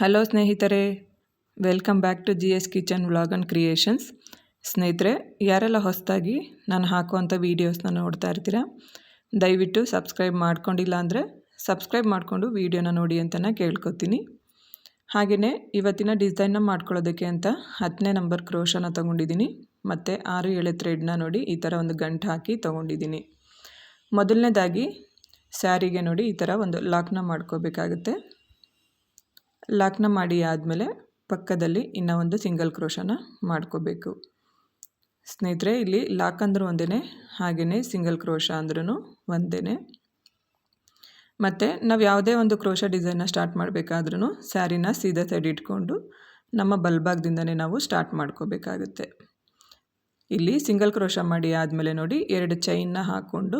Hello ಸ್ನೇಹಿತರೆ, welcome back to G S kitchen vlog and creations. ಸ್ನೇಹಿತರೆ, ಯಾರೆಲ್ಲ ಹೊಸದಾಗಿ ನಾನು ಹಾಕುವಂಥ ವೀಡಿಯೋಸ್ನ ನೋಡ್ತಾ ಇರ್ತೀರಾ, ದಯವಿಟ್ಟು ಸಬ್ಸ್ಕ್ರೈಬ್ ಮಾಡ್ಕೊಂಡಿಲ್ಲ ಅಂದರೆ ಸಬ್ಸ್ಕ್ರೈಬ್ ಮಾಡಿಕೊಂಡು ವೀಡಿಯೋನ ನೋಡಿ ಅಂತ ಕೇಳ್ಕೊತೀನಿ. ಹಾಗೆಯೇ ಇವತ್ತಿನ ಡಿಸೈನ್ನ ಮಾಡ್ಕೊಳ್ಳೋದಕ್ಕೆ ಅಂತ ಹತ್ತನೇ ನಂಬರ್ ಕ್ರೋಶನ ತೊಗೊಂಡಿದ್ದೀನಿ, ಮತ್ತು ಆರು ಏಳು ಥ್ರೆಡ್ನ ನೋಡಿ ಈ ಥರ ಒಂದು ಗಂಟು ಹಾಕಿ ತೊಗೊಂಡಿದ್ದೀನಿ. ಮೊದಲನೇದಾಗಿ ಸ್ಯಾರಿಗೆ ನೋಡಿ ಈ ಥರ ಒಂದು ಲಾಕ್ನ ಮಾಡ್ಕೋಬೇಕಾಗುತ್ತೆ. ಲಾಕ್ನ ಮಾಡಿ ಆದಮೇಲೆ ಪಕ್ಕದಲ್ಲಿ ಇನ್ನೂ ಒಂದು ಸಿಂಗಲ್ ಕ್ರೋಶನ ಮಾಡ್ಕೋಬೇಕು. ಸ್ನೇಹಿತರೆ, ಇಲ್ಲಿ ಲಾಕ್ ಅಂದರೂ ಒಂದೇ ಹಾಗೆಯೇ ಸಿಂಗಲ್ ಕ್ರೋಶ ಅಂದ್ರೂ ಒಂದೇ ಮತ್ತು ನಾವು ಯಾವುದೇ ಒಂದು ಕ್ರೋಶ ಡಿಸೈನ್ನ ಸ್ಟಾರ್ಟ್ ಮಾಡಬೇಕಾದ್ರೂ ಸ್ಯಾರಿನ ಸೀದಾ ಸೈಡ್ ಇಟ್ಕೊಂಡು ನಮ್ಮ ಬಲ್ಭಾಗದಿಂದನೇ ನಾವು ಸ್ಟಾರ್ಟ್ ಮಾಡ್ಕೋಬೇಕಾಗುತ್ತೆ. ಇಲ್ಲಿ ಸಿಂಗಲ್ ಕ್ರೋಶ ಮಾಡಿ ಆದಮೇಲೆ ನೋಡಿ ಎರಡು ಚೈನ್ನ ಹಾಕ್ಕೊಂಡು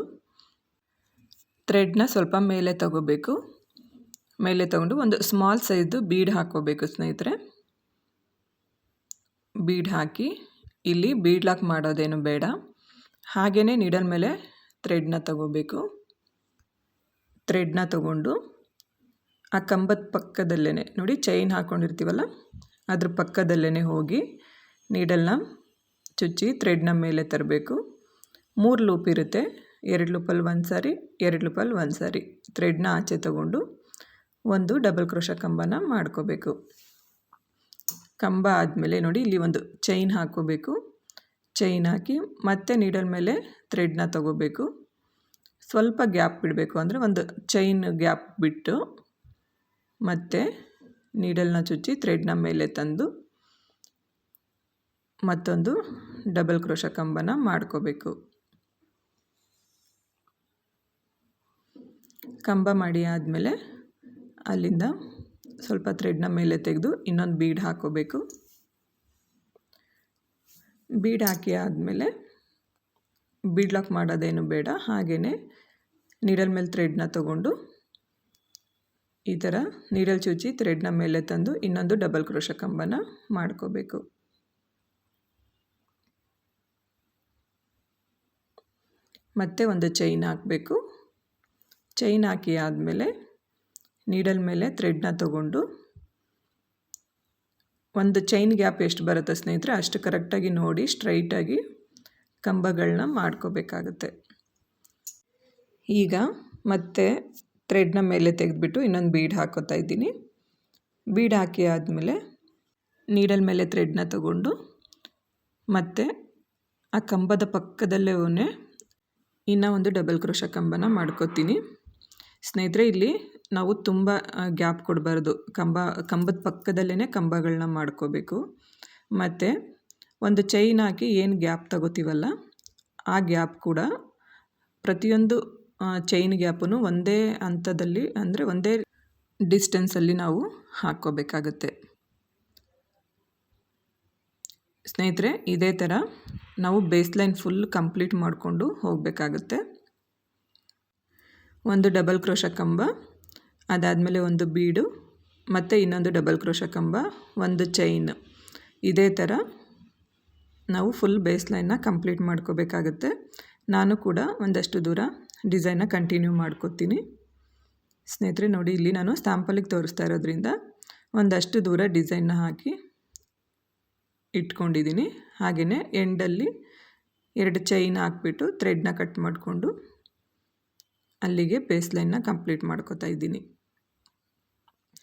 ಥ್ರೆಡ್ನ ಸ್ವಲ್ಪ ಮೇಲೆ ತಗೋಬೇಕು. ಮೇಲೆ ತಗೊಂಡು ಒಂದು ಸ್ಮಾಲ್ ಸೈಜ್ದು ಬೀಡ್ ಹಾಕ್ಕೋಬೇಕು ಸ್ನೇಹಿತರೆ. ಬೀಡ್ ಹಾಕಿ ಇಲ್ಲಿ ಬೀಡ್ ಲಾಕ್ ಮಾಡೋದೇನು ಬೇಡ. ಹಾಗೇ ನೀಡಲ್ ಮೇಲೆ ಥ್ರೆಡ್ನ ತಗೋಬೇಕು. ಥ್ರೆಡ್ನ ತಗೊಂಡು ಆ ಕಂಬದ ಪಕ್ಕದಲ್ಲೇ ನೋಡಿ ಚೈನ್ ಹಾಕ್ಕೊಂಡಿರ್ತೀವಲ್ಲ ಅದ್ರ ಪಕ್ಕದಲ್ಲೇ ಹೋಗಿ ನೀಡಲ್ನ ಚುಚ್ಚಿ ಥ್ರೆಡ್ನ ಮೇಲೆ ತರಬೇಕು. ಮೂರು ಲೂಪ್ ಇರುತ್ತೆ, ಎರಡು ಲೂಪಲ್ಲಿ ಒಂದು ಸಾರಿ ಎರಡು ಲೂಪಲ್ಲಿ ಒಂದು ಸಾರಿ ಥ್ರೆಡ್ನ ಆಚೆ ತಗೊಂಡು ಒಂದು ಡಬಲ್ ಕ್ರೋಶ ಕಂಬನ ಮಾಡ್ಕೋಬೇಕು. ಕಂಬ ಆದಮೇಲೆ ನೋಡಿ, ಇಲ್ಲಿ ಒಂದು ಚೈನ್ ಹಾಕೋಬೇಕು ಚೈನ್ ಹಾಕಿ ಮತ್ತೆ ನೀಡಲ್ ಮೇಲೆ ಥ್ರೆಡ್ನ ತಗೋಬೇಕು. ಸ್ವಲ್ಪ ಗ್ಯಾಪ್ ಬಿಡಬೇಕು ಅಂದರೆ ಒಂದು ಚೈನ್ ಗ್ಯಾಪ್ ಬಿಟ್ಟು ಮತ್ತೆ ನೀಡಲ್ನ ಚುಚ್ಚಿ ಥ್ರೆಡ್ನ ಮೇಲೆ ತಂದು ಮತ್ತೊಂದು ಡಬಲ್ ಕ್ರೋಶ ಕಂಬನ ಮಾಡ್ಕೋಬೇಕು. ಕಂಬ ಮಾಡಿ ಆದಮೇಲೆ ಅಲ್ಲಿಂದ ಸ್ವಲ್ಪ ಥ್ರೆಡ್ನ ಮೇಲೆ ತೆಗೆದು ಇನ್ನೊಂದು ಬೀಡ್ ಹಾಕೋಬೇಕು. ಬೀಡ್ ಹಾಕಿ ಆದಮೇಲೆ ಬೀಡ್ ಲಾಕ್ ಮಾಡೋದೇನು ಬೇಡ ಹಾಗೆಯೇ ನೀಡಲ್ ಮೇಲೆ ಥ್ರೆಡ್ನ ತಗೊಂಡು ಈ ಥರ ನೀಡಲ್ ಚುಚ್ಚಿ ಥ್ರೆಡ್ನ ಮೇಲೆ ತಂದು ಇನ್ನೊಂದು ಡಬಲ್ ಕ್ರೋಶ ಕಂಬನ ಮಾಡ್ಕೋಬೇಕು. ಮತ್ತೆ ಒಂದು ಚೈನ್ ಹಾಕಬೇಕು. ಚೈನ್ ಹಾಕಿ ಆದಮೇಲೆ ನೀಡಲ್ ಮೇಲೆ ಥ್ರೆಡ್ನ ತಗೊಂಡು ಒಂದು ಚೈನ್ ಗ್ಯಾಪ್ ಎಷ್ಟು ಬರುತ್ತೆ ಸ್ನೇಹಿತರೆ, ಅಷ್ಟು ಕರೆಕ್ಟಾಗಿ ನೋಡಿ ಸ್ಟ್ರೈಟಾಗಿ ಕಂಬಗಳನ್ನ ಮಾಡ್ಕೋಬೇಕಾಗುತ್ತೆ. ಈಗ ಮತ್ತೆ ಥ್ರೆಡ್ನ ಮೇಲೆ ತೆಗೆದುಬಿಟ್ಟು ಇನ್ನೊಂದು ಬೀಡ್ ಹಾಕೋತಾ ಇದ್ದೀನಿ. ಬೀಡ್ ಹಾಕಿ ಆದಮೇಲೆ ನೀಡಲ್ ಮೇಲೆ ಥ್ರೆಡ್ನ ತಗೊಂಡು ಮತ್ತು ಆ ಕಂಬದ ಪಕ್ಕದಲ್ಲೇ ಇನ್ನೂ ಒಂದು ಡಬಲ್ ಕ್ರೋಶ ಕಂಬನ ಮಾಡ್ಕೋತೀನಿ. ಸ್ನೇಹಿತರೆ, ಇಲ್ಲಿ ನಾವು ತುಂಬ ಗ್ಯಾಪ್ ಕೊಡಬಾರ್ದು. ಕಂಬ, ಕಂಬದ ಪಕ್ಕದಲ್ಲೇ ಕಂಬಗಳನ್ನ ಮಾಡ್ಕೋಬೇಕು. ಮತ್ತು ಒಂದು ಚೈನ್ ಹಾಕಿ ಏನು ಗ್ಯಾಪ್ ತಗೋತೀವಲ್ಲ, ಆ ಗ್ಯಾಪ್ ಕೂಡ ಪ್ರತಿಯೊಂದು ಚೈನ್ ಗ್ಯಾಪನ್ನು ಒಂದೇ ಹಂತದಲ್ಲಿ ಅಂದರೆ ಒಂದೇ ಡಿಸ್ಟೆನ್ಸಲ್ಲಿ ನಾವು ಹಾಕ್ಕೋಬೇಕಾಗತ್ತೆ. ಸ್ನೇಹಿತರೆ, ಇದೇ ಥರ ನಾವು ಬೇಸ್ ಲೈನ್ ಫುಲ್ ಕಂಪ್ಲೀಟ್ ಮಾಡಿಕೊಂಡು ಹೋಗಬೇಕಾಗುತ್ತೆ. ಒಂದು ಡಬಲ್ ಕ್ರೋಶ ಕಂಬ. ಅದಾದಮೇಲೆ ಒಂದು ಬೀಡು, ಮತ್ತು ಇನ್ನೊಂದು ಡಬಲ್ ಕ್ರೋಶ ಕಂಬ, ಒಂದು ಚೈನ್ ಇದೇ ಥರ ನಾವು ಫುಲ್ ಬೇಸ್ ಲೈನ್ನ ಕಂಪ್ಲೀಟ್ ಮಾಡ್ಕೋಬೇಕಾಗತ್ತೆ. ನಾನು ಕೂಡ ಒಂದಷ್ಟು ದೂರ ಡಿಸೈನ್ನ ಕಂಟಿನ್ಯೂ ಮಾಡ್ಕೋತೀನಿ. ಸ್ನೇಹಿತರೆ, ನೋಡಿ, ಇಲ್ಲಿ ನಾನು ಸ್ಟ್ಯಾಂಪಲ್ಲಿಗೆ ತೋರಿಸ್ತಾ ಇರೋದ್ರಿಂದ ಒಂದಷ್ಟು ದೂರ ಡಿಸೈನ್ನ ಹಾಕಿ ಇಟ್ಕೊಂಡಿದ್ದೀನಿ. ಹಾಗೆಯೇ ಎಂಡಲ್ಲಿ ಎರಡು ಚೈನ್ ಹಾಕ್ಬಿಟ್ಟು ಥ್ರೆಡ್ನ ಕಟ್ ಮಾಡಿಕೊಂಡು ಅಲ್ಲಿಗೆ ಬೇಸ್ ಲೈನ್ನ ಕಂಪ್ಲೀಟ್ ಮಾಡ್ಕೋತಾ ಇದ್ದೀನಿ.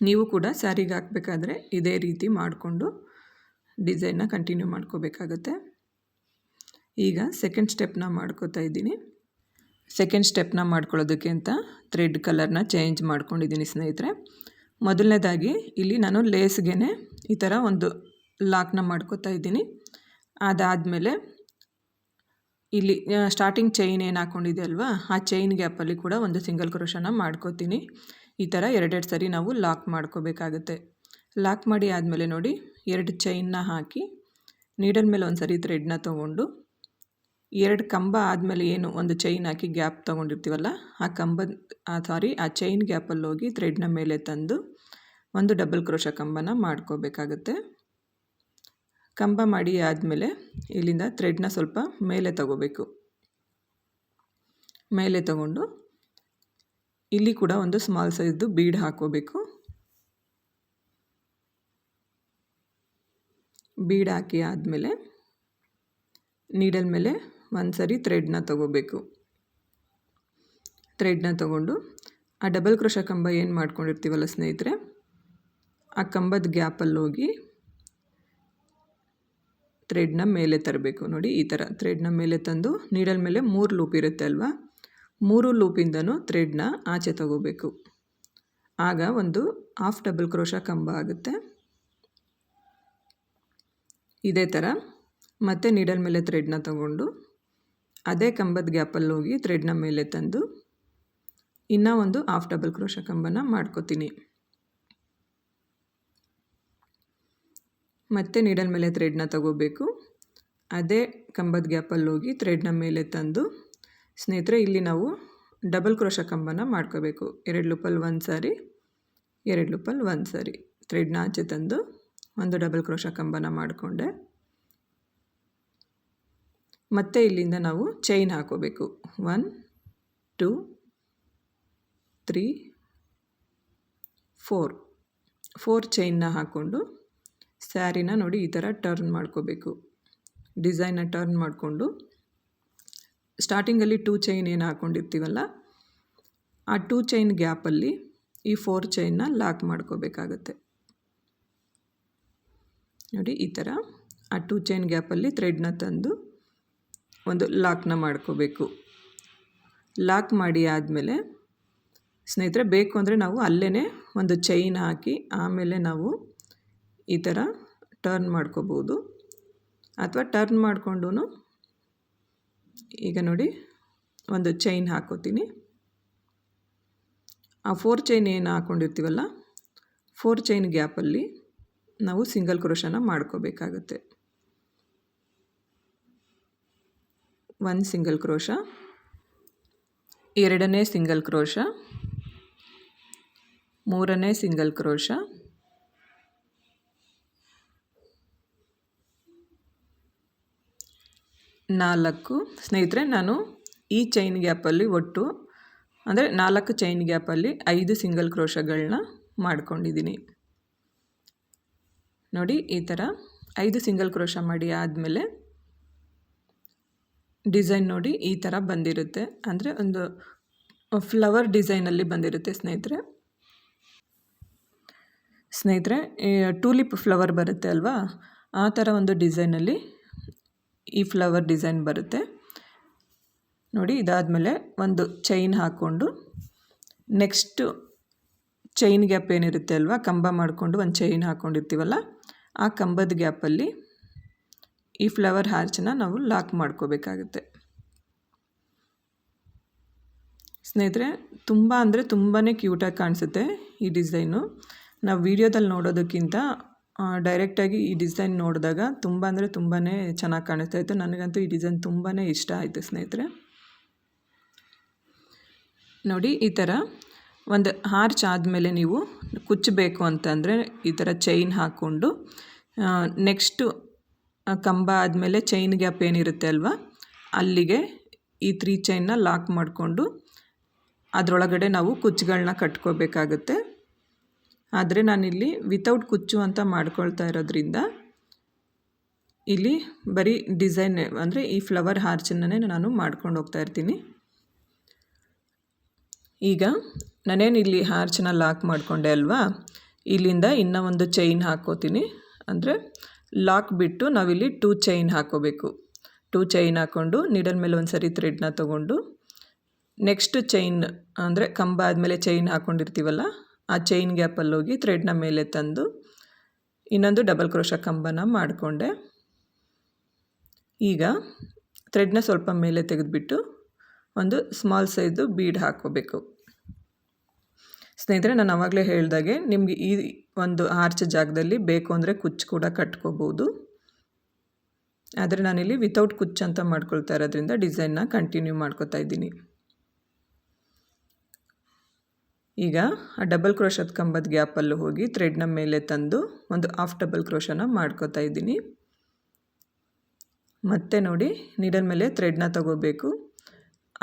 ನೀವು ಕೂಡ ಸ್ಯಾರಿಗೆ ಹಾಕಬೇಕಾದ್ರೆ ಇದೇ ರೀತಿ ಮಾಡಿಕೊಂಡು ಡಿಸೈನ್ನ ಕಂಟಿನ್ಯೂ ಮಾಡ್ಕೋಬೇಕಾಗತ್ತೆ. ಈಗ ಸೆಕೆಂಡ್ ಸ್ಟೆಪ್ನ ಮಾಡ್ಕೋತಾ ಇದ್ದೀನಿ. ಸೆಕೆಂಡ್ ಸ್ಟೆಪ್ನ ಮಾಡ್ಕೊಳ್ಳೋದಕ್ಕೆ ಅಂತ ಥ್ರೆಡ್ ಕಲರ್ನ ಚೇಂಜ್ ಮಾಡ್ಕೊಂಡಿದ್ದೀನಿ ಸ್ನೇಹಿತರೆ. ಮೊದಲನೇದಾಗಿ ಇಲ್ಲಿ ನಾನು ಲೇಸ್ಗೆ ಈ ಥರ ಒಂದು ಲಾಕ್ನ ಮಾಡ್ಕೋತಾ ಇದ್ದೀನಿ. ಅದಾದಮೇಲೆ ಇಲ್ಲಿ ಸ್ಟಾರ್ಟಿಂಗ್ ಚೈನ್ ಏನು ಹಾಕ್ಕೊಂಡಿದೆ ಅಲ್ವಾ? ಆ ಚೈನ್ ಗ್ಯಾಪಲ್ಲಿ ಕೂಡ ಒಂದು ಸಿಂಗಲ್ ಕ್ರೋಶನ ಮಾಡ್ಕೋತೀನಿ. ಈ ಥರ ಎರಡೆರಡು ಸರಿ ನಾವು ಲಾಕ್ ಮಾಡ್ಕೋಬೇಕಾಗುತ್ತೆ. ಲಾಕ್ ಮಾಡಿ ಆದಮೇಲೆ ನೋಡಿ ಎರಡು ಚೈನ್ನ ಹಾಕಿ ನೀಡಲ್ ಮೇಲೆ ಒಂದು ಸರಿ ಥ್ರೆಡ್ನ ತೊಗೊಂಡು ಎರಡು ಕಂಬ ಆದಮೇಲೆ ಏನು ಒಂದು ಚೈನ್ ಹಾಕಿ ಗ್ಯಾಪ್ ತೊಗೊಂಡಿರ್ತೀವಲ್ಲ, ಆ ಕಂಬದ ಸಾರಿ ಆ ಚೈನ್ ಗ್ಯಾಪಲ್ಲಿ ಹೋಗಿ ಥ್ರೆಡ್ನ ಮೇಲೆ ತಂದು ಒಂದು ಡಬಲ್ ಕ್ರೋಶ ಕಂಬನ ಮಾಡ್ಕೋಬೇಕಾಗುತ್ತೆ. ಕಂಬ ಮಾಡಿ ಆದಮೇಲೆ ಇಲ್ಲಿಂದ ಥ್ರೆಡ್ನ ಸ್ವಲ್ಪ ಮೇಲೆ ತಗೋಬೇಕು. ಮೇಲೆ ತಗೊಂಡು ಇಲ್ಲಿ ಕೂಡ ಒಂದು ಸ್ಮಾಲ್ ಸೈಜ್ದು ಬೀಡ್ ಹಾಕೋಬೇಕು ಬೀಡ್ ಹಾಕಿ ಆದಮೇಲೆ ನೀಡಲ್ ಮೇಲೆ ಒಂದು ಸರಿ ಥ್ರೆಡ್ನ ತಗೋಬೇಕು. ಥ್ರೆಡ್ನ ತಗೊಂಡು ಆ ಡಬಲ್ ಕ್ರೋಶ ಕಂಬ ಏನು ಮಾಡ್ಕೊಂಡಿರ್ತೀವಲ್ಲ ಸ್ನೇಹಿತರೆ, ಆ ಕಂಬದ ಗ್ಯಾಪಲ್ಲಿ ಹೋಗಿ ಥ್ರೆಡ್ನ ಮೇಲೆ ತರಬೇಕು. ನೋಡಿ ಈ ಥರ ಥ್ರೆಡ್ನ ಮೇಲೆ ತಂದು ನೀಡಲ್ ಮೇಲೆ ಮೂರು ಲೂಪ್ ಇರುತ್ತೆ ಅಲ್ವಾ? ಮೂರು ಲೂಪಿಂದನೂ ಥ್ರೆಡ್ನ ಆಚೆ ತಗೋಬೇಕು. ಆಗ ಒಂದು ಹಾಫ್ ಡಬಲ್ ಕ್ರೋಶ ಕಂಬ ಆಗುತ್ತೆ. ಇದೇ ಥರ ಮತ್ತೆ ನೀಡಲ್ ಮೇಲೆ ಥ್ರೆಡ್ನ ತಗೊಂಡು ಅದೇ ಕಂಬದ ಗ್ಯಾಪಲ್ಲಿ ಹೋಗಿ ಥ್ರೆಡ್ನ ಮೇಲೆ ತಂದು ಇನ್ನೂ ಒಂದು ಹಾಫ್ ಡಬಲ್ ಕ್ರೋಶ ಕಂಬನ ಮಾಡ್ಕೋತೀನಿ. ಮತ್ತೆ ನೀಡಲ್ ಮೇಲೆ ಥ್ರೆಡ್ನ ತಗೋಬೇಕು. ಅದೇ ಕಂಬದ ಗ್ಯಾಪಲ್ಲಿ ಹೋಗಿ ಥ್ರೆಡ್ನ ಮೇಲೆ ತಂದು ಸ್ನೇಹಿತರೆ, ಇಲ್ಲಿ ನಾವು ಡಬಲ್ ಕ್ರೋಶ ಕಂಬನ ಮಾಡ್ಕೋಬೇಕು. ಎರಡು ಲೂಪಲ್ಲಿ ಒಂದು ಸಾರಿ, ಎರಡು ಲೂಪಲ್ಲಿ ಒಂದು ಸಾರಿ. ಥ್ರೆಡ್ನ ಆಚೆ ತಂದು ಒಂದು ಡಬಲ್ ಕ್ರೋಶ ಕಂಬನ ಮಾಡಿಕೊಂಡೆ. ಮತ್ತೆ ಇಲ್ಲಿಂದ ನಾವು ಚೈನ್ ಹಾಕೋಬೇಕು. One two three four four ಚೈನ್ನ ಹಾಕ್ಕೊಂಡು ಸ್ಯಾರಿನ ನೋಡಿ ಈ ಥರ ಟರ್ನ್ ಮಾಡ್ಕೋಬೇಕು. ಡಿಸೈನ್ನ ಟರ್ನ್ ಮಾಡಿಕೊಂಡು ಸ್ಟಾರ್ಟಿಂಗಲ್ಲಿ ಟೂ ಚೈನ್ ಏನು ಹಾಕ್ಕೊಂಡಿರ್ತೀವಲ್ಲ ಆ ಟೂ ಚೈನ್ ಗ್ಯಾಪಲ್ಲಿ ಈ ಫೋರ್ ಚೈನ್ನ ಲಾಕ್ ಮಾಡ್ಕೋಬೇಕಾಗತ್ತೆ. ನೋಡಿ, ಈ ಥರ ಆ ಟೂ ಚೈನ್ ಗ್ಯಾಪಲ್ಲಿ ಥ್ರೆಡ್ನ ತಂದು ಒಂದು ಲಾಕ್ನ ಮಾಡ್ಕೋಬೇಕು. ಲಾಕ್ ಮಾಡಿ ಆದಮೇಲೆ ಸ್ನೇಹಿತರೆ, ಬೇಕು ಅಂದರೆ ನಾವು ಅಲ್ಲೇ ಒಂದು ಚೈನ್ ಹಾಕಿ ಆಮೇಲೆ ನಾವು ಈ ಥರ ಟರ್ನ್ ಮಾಡ್ಕೋಬೋದು. ಅಥವಾ ಟರ್ನ್ ಮಾಡಿಕೊಂಡು ಈಗ ನೋಡಿ, ಒಂದು ಚೈನ್ ಹಾಕೋತೀನಿ. ಆ ಫೋರ್ ಚೈನ್ ಏನು ಹಾಕ್ಕೊಂಡಿರ್ತೀವಲ್ಲ ಫೋರ್ ಚೈನ್ ಗ್ಯಾಪಲ್ಲಿ ನಾವು ಸಿಂಗಲ್ ಕ್ರೋಶನ ಮಾಡ್ಕೋಬೇಕಾಗುತ್ತೆ. ಒಂದು ಸಿಂಗಲ್ ಕ್ರೋಶ ಎರಡನೇ ಸಿಂಗಲ್ ಕ್ರೋಶ ಮೂರನೇ ಸಿಂಗಲ್ ಕ್ರೋಶ ನಾಲ್ಕು. ಸ್ನೇಹಿತರೆ, ನಾನು ಈ ಚೈನ್ ಗ್ಯಾಪಲ್ಲಿ ಒಟ್ಟು, ಅಂದರೆ ನಾಲ್ಕು ಚೈನ್ ಗ್ಯಾಪಲ್ಲಿ ಐದು ಸಿಂಗಲ್ ಕ್ರೋಶಗಳನ್ನ ಮಾಡ್ಕೊಂಡಿದ್ದೀನಿ. ನೋಡಿ, ಈ ಥರ ಐದು ಸಿಂಗಲ್ ಕ್ರೋಶ ಮಾಡಿ ಆದಮೇಲೆ ಡಿಸೈನ್ ನೋಡಿ ಈ ಥರ ಬಂದಿರುತ್ತೆ. ಅಂದರೆ ಒಂದು ಫ್ಲವರ್ ಡಿಸೈನಲ್ಲಿ ಬಂದಿರುತ್ತೆ ಸ್ನೇಹಿತರೆ. ಸ್ನೇಹಿತರೆ ಟೂಲಿಪ್ ಫ್ಲವರ್ ಬರುತ್ತೆ ಅಲ್ವಾ? ಆ ಥರ ಒಂದು ಡಿಸೈನಲ್ಲಿ ಈ ಫ್ಲವರ್ ಡಿಸೈನ್ ಬರುತ್ತೆ. ನೋಡಿ, ಇದಾದಮೇಲೆ ಒಂದು ಚೈನ್ ಹಾಕ್ಕೊಂಡು ನೆಕ್ಸ್ಟು ಚೈನ್ ಗ್ಯಾಪ್ ಏನಿರುತ್ತೆ ಅಲ್ವಾ, ಕಂಬ ಮಾಡಿಕೊಂಡು ಒಂದು ಚೈನ್ ಹಾಕ್ಕೊಂಡಿರ್ತೀವಲ್ಲ ಆ ಕಂಬದ ಗ್ಯಾಪಲ್ಲಿ ಈ ಫ್ಲವರ್ ಹಾರ್ಚನ್ನ ನಾವು ಲಾಕ್ ಮಾಡ್ಕೋಬೇಕಾಗುತ್ತೆ. ಸ್ನೇಹಿತರೆ, ತುಂಬ ಅಂದರೆ ತುಂಬಾ ಕ್ಯೂಟಾಗಿ ಕಾಣಿಸುತ್ತೆ ಈ ಡಿಸೈನು. ನಾವು ವಿಡಿಯೋದಲ್ಲಿ ನೋಡೋದಕ್ಕಿಂತ ಡೈರೆಕ್ಟಾಗಿ ಈ ಡಿಸೈನ್ ನೋಡಿದಾಗ ತುಂಬ ಅಂದರೆ ತುಂಬಾ ಚೆನ್ನಾಗಿ ಕಾಣಿಸ್ತಾ ಇತ್ತು. ನನಗಂತೂ ಈ ಡಿಸೈನ್ ತುಂಬಾ ಇಷ್ಟ ಆಯಿತು ಸ್ನೇಹಿತರೆ. ನೋಡಿ, ಈ ಥರ ಒಂದು ಹಾರ್ಚ್ ಆದಮೇಲೆ ನೀವು ಕುಚ್ಚಬೇಕು ಅಂತಂದರೆ ಈ ಥರ ಚೈನ್ ಹಾಕ್ಕೊಂಡು ನೆಕ್ಸ್ಟು ಕಂಬ ಆದಮೇಲೆ ಚೈನ್ ಗ್ಯಾಪ್ ಏನಿರುತ್ತೆ ಅಲ್ವಾ, ಅಲ್ಲಿಗೆ ಈ ತ್ರೀ ಚೈನ್ನ ಲಾಕ್ ಮಾಡಿಕೊಂಡು ಅದರೊಳಗಡೆ ನಾವು ಕುಚ್ಚುಗಳನ್ನ ಕಟ್ಕೋಬೇಕಾಗುತ್ತೆ. ಆದರೆ ನಾನಿಲ್ಲಿ ವಿತೌಟ್ ಕುಚ್ಚು ಅಂತ ಮಾಡ್ಕೊಳ್ತಾ ಇರೋದ್ರಿಂದ ಇಲ್ಲಿ ಬರೀ ಡಿಸೈನ್ ಅಂದರೆ ಈ ಫ್ಲವರ್ ಹಾರ್ಚನ್ನೇ ನಾನು ಮಾಡ್ಕೊಂಡು ಹೋಗ್ತಾ ಇರ್ತೀನಿ. ಈಗ ನಾನೇನು ಇಲ್ಲಿ ಹಾರ್ಚನ್ನ ಲಾಕ್ ಮಾಡಿಕೊಂಡೆ ಅಲ್ವಾ? ಇಲ್ಲಿಂದ ಇನ್ನೂ ಒಂದು ಚೈನ್ ಹಾಕ್ಕೋತೀನಿ ಅಂದರೆ ಲಾಕ್ ಬಿಟ್ಟು ನಾವಿಲ್ಲಿ ಟೂ ಚೈನ್ ಹಾಕೋಬೇಕು. ಟೂ ಚೈನ್ ಹಾಕ್ಕೊಂಡು ನೀಡಲ್ ಮೇಲೆ ಒಂದು ಸರಿ ಥ್ರೆಡ್ನ ತೊಗೊಂಡು ನೆಕ್ಸ್ಟ್ ಚೈನ್ ಅಂದರೆ ಕಂಬ ಆದಮೇಲೆ ಚೈನ್ ಹಾಕ್ಕೊಂಡಿರ್ತೀವಲ್ಲ ಆ ಚೈನ್ ಗ್ಯಾಪಲ್ಲಿ ಹೋಗಿ ಥ್ರೆಡ್ನ ಮೇಲೆ ತಂದು ಇನ್ನೊಂದು ಡಬಲ್ ಕ್ರೋಶ ಕಂಬನ ಮಾಡಿಕೊಂಡೆ. ಈಗ ಥ್ರೆಡ್ನ ಸ್ವಲ್ಪ ಮೇಲೆ ತೆಗೆದುಬಿಟ್ಟು ಒಂದು ಸ್ಮಾಲ್ ಸೈಜು ಬೀಡ್ ಹಾಕೋಬೇಕು ಸ್ನೇಹಿತರೆ, ನಾನು ಆವಾಗಲೇ ಹೇಳಿದಾಗೆ ನಿಮಗೆ ಈ ಒಂದು ಆರ್ಚ್ ಜಾಗದಲ್ಲಿ ಬೇಕು ಅಂದರೆ ಕುಚ್ಚು ಕೂಡ ಕಟ್ಕೋಬೋದು. ಆದರೆ ನಾನಿಲ್ಲಿ ವಿತೌಟ್ ಕುಚ್ಚು ಅಂತ ಮಾಡ್ಕೊಳ್ತಾ ಇರೋದ್ರಿಂದ ಡಿಸೈನ್ನ ಕಂಟಿನ್ಯೂ ಮಾಡ್ಕೋತಾ ಇದ್ದೀನಿ. ಈಗ ಆ ಡಬಲ್ ಕ್ರೋಶದ ಕಂಬದ ಗ್ಯಾಪಲ್ಲಿ ಹೋಗಿ ಥ್ರೆಡ್ನ ಮೇಲೆ ತಂದು ಒಂದು ಹಾಫ್ ಡಬಲ್ ಕ್ರೋಶನ ಮಾಡ್ಕೋತಾ ಇದ್ದೀನಿ. ಮತ್ತೆ ನೋಡಿ ನೀಡಲ್ ಮೇಲೆ ಥ್ರೆಡ್ನ ತಗೋಬೇಕು.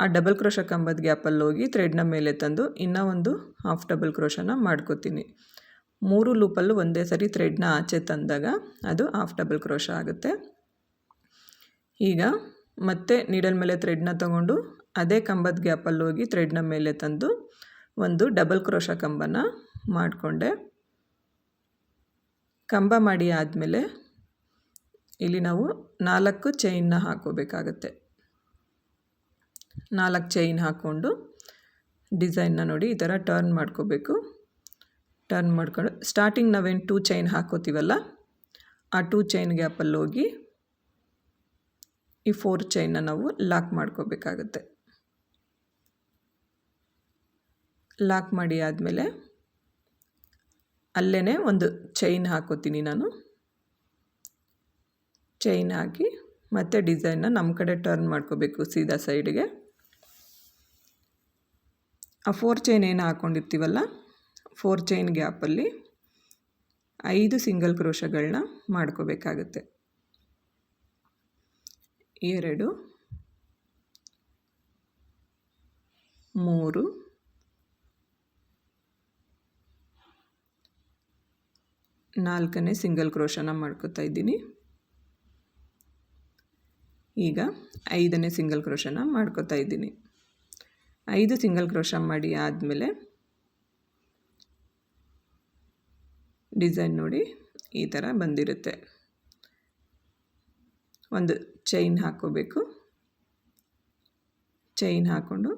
ಆ ಡಬಲ್ ಕ್ರೋಶ ಕಂಬದ ಗ್ಯಾಪಲ್ಲಿ ಹೋಗಿ ಥ್ರೆಡ್ನ ಮೇಲೆ ತಂದು ಇನ್ನೂ ಒಂದು ಹಾಫ್ ಡಬಲ್ ಕ್ರೋಶನ ಮಾಡ್ಕೋತೀನಿ. ಮೂರು ಲೂಪಲ್ಲೂ ಒಂದೇ ಸರಿ ಥ್ರೆಡ್ನ ಆಚೆ ತಂದಾಗ ಅದು ಹಾಫ್ ಡಬಲ್ ಕ್ರೋಶ ಆಗುತ್ತೆ. ಈಗ ಮತ್ತೆ ನೀಡಲ್ ಮೇಲೆ ಥ್ರೆಡ್ನ ತಗೊಂಡು ಅದೇ ಕಂಬದ ಗ್ಯಾಪಲ್ಲಿ ಹೋಗಿ ಥ್ರೆಡ್ನ ಮೇಲೆ ತಂದು ಒಂದು ಡಬಲ್ ಕ್ರೋಶ ಕಂಬನ ಮಾಡಿಕೊಂಡೆ. ಕಂಬ ಮಾಡಿ ಆದಮೇಲೆ ಇಲ್ಲಿ ನಾವು ನಾಲ್ಕು ಚೈನ್ನ ಹಾಕೋಬೇಕಾಗತ್ತೆ. ನಾಲ್ಕು ಚೈನ್ ಹಾಕ್ಕೊಂಡು ಡಿಸೈನ್ನ ನೋಡಿ ಈ ಥರ ಟರ್ನ್ ಮಾಡ್ಕೋಬೇಕು. ಟರ್ನ್ ಮಾಡ್ಕೊಂಡು ಸ್ಟಾರ್ಟಿಂಗ್ ನಾವೇನು ಟೂ ಚೈನ್ ಹಾಕೋತೀವಲ್ಲ, ಆ ಟೂ ಚೈನ್ ಗ್ಯಾಪಲ್ಲಿ ಹೋಗಿ ಈ ಫೋರ್ ಚೈನ್ನ ನಾವು ಲಾಕ್ ಮಾಡ್ಕೋಬೇಕಾಗತ್ತೆ. ಲಾಕ್ ಮಾಡಿ ಆದಮೇಲೆ ಅಲ್ಲೇ ಒಂದು ಚೈನ್ ಹಾಕೋತೀನಿ ನಾನು. ಚೈನ್ ಹಾಕಿ ಮತ್ತೆ ಡಿಸೈನ್ನ ನಮ್ಮ ಕಡೆ ಟರ್ನ್ ಮಾಡ್ಕೋಬೇಕು ಸೀದಾ ಸೈಡ್ಗೆ. ಆ ಫೋರ್ ಚೈನ್ ಏನು ಹಾಕ್ಕೊಂಡಿರ್ತೀವಲ್ಲ ಫೋರ್ ಚೈನ್ ಗ್ಯಾಪಲ್ಲಿ ಐದು ಸಿಂಗಲ್ ಕ್ರೋಶಗಳನ್ನ ಮಾಡ್ಕೋಬೇಕಾಗತ್ತೆ. ಎರಡು, ಮೂರು ನಾಲ್ಕನೇ ಸಿಂಗಲ್ ಕ್ರೋಶನ ಮಾಡ್ಕೋತಾ ಇದ್ದೀನಿ. ಈಗ ಐದನೇ ಸಿಂಗಲ್ ಕ್ರೋಶನ ಮಾಡ್ಕೋತಾ ಇದ್ದೀನಿ. ಐದು ಸಿಂಗಲ್ ಕ್ರೋಶ ಮಾಡಿ ಆದಮೇಲೆ ಡಿಸೈನ್ ನೋಡಿ ಈ ಥರ ಬಂದಿರುತ್ತೆ. ಒಂದು ಚೈನ್ ಹಾಕೋಬೇಕು ಚೈನ್ ಹಾಕ್ಕೊಂಡು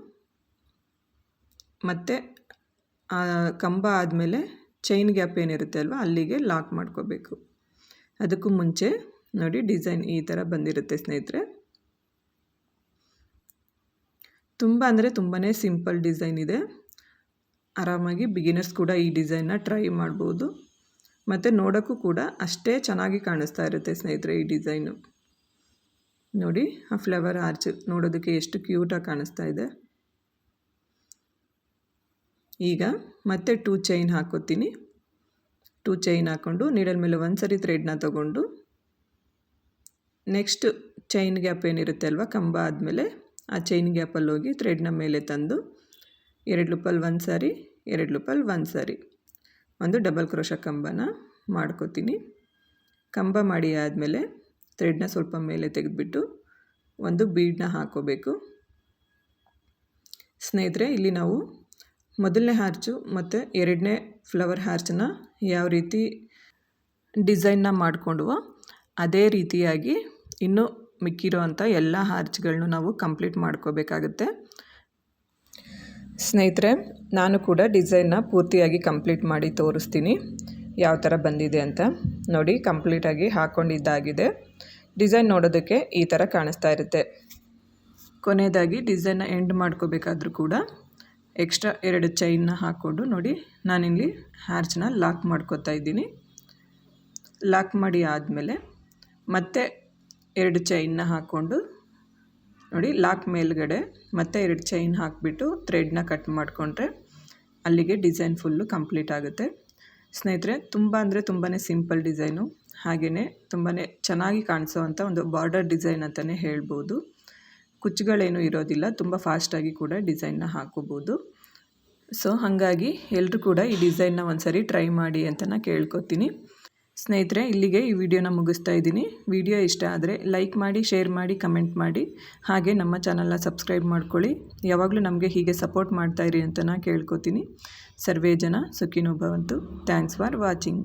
ಮತ್ತು ಕಂಬ ಆದಮೇಲೆ ಚೈನ್ ಗ್ಯಾಪ್ ಏನಿರುತ್ತೆ ಅಲ್ವಾ, ಅಲ್ಲಿಗೆ ಲಾಕ್ ಮಾಡ್ಕೋಬೇಕು. ಅದಕ್ಕೂ ಮುಂಚೆ ನೋಡಿ ಡಿಸೈನ್ ಈ ಥರ ಬಂದಿರುತ್ತೆ ಸ್ನೇಹಿತರೆ. ತುಂಬ ಅಂದರೆ ತುಂಬಾ ಸಿಂಪಲ್ ಡಿಸೈನ್ ಇದೆ. ಆರಾಮಾಗಿ ಬಿಗಿನರ್ಸ್ ಕೂಡ ಈ ಡಿಸೈನ್ನ ಟ್ರೈ ಮಾಡ್ಬೋದು. ಮತ್ತು ನೋಡೋಕ್ಕೂ ಕೂಡ ಅಷ್ಟೇ ಚೆನ್ನಾಗಿ ಕಾಣಿಸ್ತಾ ಇರುತ್ತೆ ಸ್ನೇಹಿತರೆ ಈ ಡಿಸೈನು ನೋಡಿ ಆ ಫ್ಲವರ್ ಆರ್ಚ್ ನೋಡೋದಕ್ಕೆ ಎಷ್ಟು ಕ್ಯೂಟಾಗಿ ಕಾಣಿಸ್ತಾ ಇದೆ. ಈಗ ಮತ್ತೆ ಟೂ ಚೈನ್ ಹಾಕೋತೀನಿ. ಟೂ ಚೈನ್ ಹಾಕ್ಕೊಂಡು ನೀಡಲ್ ಮೇಲೆ ಒಂದು ಸರಿ ಥ್ರೆಡ್ನ ತಗೊಂಡು ನೆಕ್ಸ್ಟ್ ಚೈನ್ ಗ್ಯಾಪ್ ಏನಿರುತ್ತೆ ಅಲ್ವಾ, ಕಂಬ ಆದಮೇಲೆ ಆ ಚೈನ್ ಗ್ಯಾಪಲ್ಲಿ ಹೋಗಿ ಥ್ರೆಡ್ನ ಮೇಲೆ ತಂದು ಎರಡು ಲೂಪಲ್ಲಿ ಒಂದು ಸಾರಿ, ಎರಡು ಲೂಪಲ್ಲಿ ಒಂದು ಸಾರಿ ಒಂದು ಡಬಲ್ ಕ್ರೋಶ ಕಂಬನ ಮಾಡ್ಕೋತೀನಿ. ಕಂಬ ಮಾಡಿ ಆದಮೇಲೆ ಥ್ರೆಡ್ನ ಸ್ವಲ್ಪ ಮೇಲೆ ತೆಗೆದುಬಿಟ್ಟು ಒಂದು ಬೀಡನ್ನ ಹಾಕೋಬೇಕು. ಸ್ನೇಹಿತರೆ, ಇಲ್ಲಿ ನಾವು ಮೊದಲನೇ ಹಾರ್ಚು ಮತ್ತು ಎರಡನೇ ಫ್ಲವರ್ ಹಾರ್ಚನ್ನ ಯಾವ ರೀತಿ ಡಿಸೈನ್ನ ಮಾಡಿಕೊಂಡ್ವೋ ಅದೇ ರೀತಿಯಾಗಿ ಇನ್ನೂ ಮಿಕ್ಕಿರೋ ಅಂಥ ಎಲ್ಲ ಹಾರ್ಚ್ಗಳನ್ನೂ ನಾವು ಕಂಪ್ಲೀಟ್ ಮಾಡ್ಕೋಬೇಕಾಗುತ್ತೆ. ಸ್ನೇಹಿತರೆ, ನಾನು ಕೂಡ ಡಿಸೈನ್ನ ಪೂರ್ತಿಯಾಗಿ ಕಂಪ್ಲೀಟ್ ಮಾಡಿ ತೋರಿಸ್ತೀನಿ ಯಾವ ಥರ ಬಂದಿದೆ ಅಂತ. ನೋಡಿ, ಕಂಪ್ಲೀಟಾಗಿ ಹಾಕ್ಕೊಂಡಿದ್ದಾಗಿದೆ ಡಿಸೈನ್ ನೋಡೋದಕ್ಕೆ ಈ ಥರ ಕಾಣಿಸ್ತಾ ಇರುತ್ತೆ. ಕೊನೆಯದಾಗಿ ಡಿಸೈನ್ನ ಎಂಡ್ ಮಾಡ್ಕೋಬೇಕಾದ್ರೂ ಕೂಡ ಎಕ್ಸ್ಟ್ರಾ ಎರಡು ಚೈನ್ನ ಹಾಕ್ಕೊಂಡು ನೋಡಿ, ನಾನಿಲ್ಲಿ ಹ್ಯಾರ್ಚನ್ನ ಲಾಕ್ ಮಾಡ್ಕೋತಾ ಇದ್ದೀನಿ. ಲಾಕ್ ಮಾಡಿ ಆದಮೇಲೆ ಮತ್ತೆ ಎರಡು ಚೈನ್ನ ಹಾಕ್ಕೊಂಡು ನೋಡಿ, ಲಾಕ್ ಮೇಲ್ಗಡೆ ಮತ್ತೆ ಎರಡು ಚೈನ್ ಹಾಕಿಬಿಟ್ಟು ಥ್ರೆಡ್ನ ಕಟ್ ಮಾಡಿಕೊಂಡ್ರೆ ಅಲ್ಲಿಗೆ ಡಿಸೈನ್ ಫುಲ್ಲು ಕಂಪ್ಲೀಟ್ ಆಗುತ್ತೆ. ಸ್ನೇಹಿತರೆ, ತುಂಬ ಅಂದರೆ ತುಂಬಾ ಸಿಂಪಲ್ ಡಿಸೈನು. ಹಾಗೆಯೇ ತುಂಬಾ ಚೆನ್ನಾಗಿ ಕಾಣಿಸೋ ಅಂಥ ಒಂದು ಬಾರ್ಡರ್ ಡಿಸೈನ್ ಅಂತಲೇ ಹೇಳ್ಬೋದು. ಕುಚ್ಚುಗಳೇನು ಇರೋದಿಲ್ಲ, ತುಂಬ ಫಾಸ್ಟಾಗಿ ಕೂಡ ಡಿಸೈನ್ನ ಹಾಕೋಬೋದು. ಸೊ, ಹಾಗಾಗಿ ಎಲ್ಲರೂ ಕೂಡ ಈ ಡಿಸೈನ್ನ ಒಂದು ಸರಿ ಟ್ರೈ ಮಾಡಿ ಅಂತ ನಾನು ಕೇಳ್ಕೊತೀನಿ. ಸ್ನೇಹಿತರೆ, ಇಲ್ಲಿಗೆ ಈ ವಿಡಿಯೋನ ಮುಗಿಸ್ತಾ ಇದ್ದೀನಿ. ವಿಡಿಯೋ ಇಷ್ಟ ಆದರೆ ಲೈಕ್ ಮಾಡಿ, ಶೇರ್ ಮಾಡಿ, ಕಮೆಂಟ್ ಮಾಡಿ. ಹಾಗೆ ನಮ್ಮ ಚಾನಲ್ನ ಸಬ್ಸ್ಕ್ರೈಬ್ ಮಾಡ್ಕೊಳ್ಳಿ. ಯಾವಾಗಲೂ ನಮಗೆ ಹೀಗೆ ಸಪೋರ್ಟ್ ಮಾಡ್ತಾಯಿರಿ ಅಂತ ನಾನು ಕೇಳ್ಕೊತೀನಿ. ಸರ್ವೇ ಜನ ಸುಖಿನೋ ಭವಂತು ಥ್ಯಾಂಕ್ಸ್ ಫಾರ್ ವಾಚಿಂಗ್.